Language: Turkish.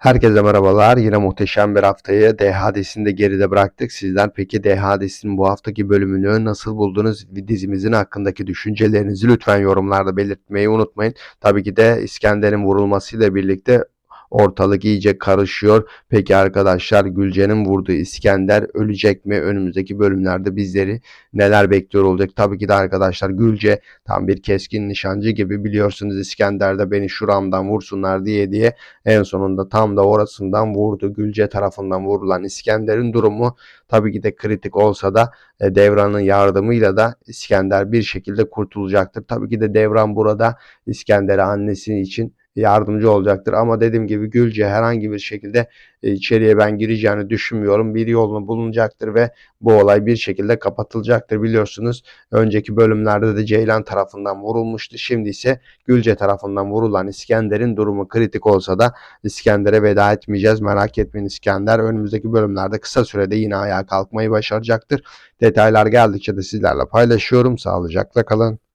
Herkese merhabalar. Yine muhteşem bir haftayı DHD'sini de geride bıraktık. Sizler peki DHD'sinin bu haftaki bölümünü nasıl buldunuz? Dizimizin hakkındaki düşüncelerinizi lütfen yorumlarda belirtmeyi unutmayın. Tabii ki de İskender'in vurulmasıyla birlikte ortalık iyice karışıyor. Peki arkadaşlar Gülce'nin vurduğu İskender ölecek mi? Önümüzdeki bölümlerde bizleri neler bekliyor olacak? Tabii ki de arkadaşlar Gülce tam bir keskin nişancı gibi biliyorsunuz İskender'de beni şuramdan vursunlar diye diye en sonunda tam da orasından vurdu. Gülce tarafından vurulan İskender'in durumu tabii ki de kritik olsa da e, Devran'ın yardımıyla da İskender bir şekilde kurtulacaktır. Tabii ki de Devran burada İskender'e annesi için yardımcı olacaktır. Ama dediğim gibi Gülce herhangi bir şekilde e, içeriye ben gireceğini düşünmüyorum. Bir yolunu bulunacaktır ve bu olay bir şekilde kapatılacaktır. Biliyorsunuz önceki bölümlerde de Ceylan tarafından vurulmuştu. Şimdi ise Gülce tarafından vurulan İskender'in durumu kritik olsa da İskender'e veda etmeyeceğiz. Merak etmeyin İskender önümüzdeki bölümlerde kısa sürede yine ayağa kalkmayı başaracaktır. Detaylar geldikçe de sizlerle paylaşıyorum. Sağlıcakla kalın.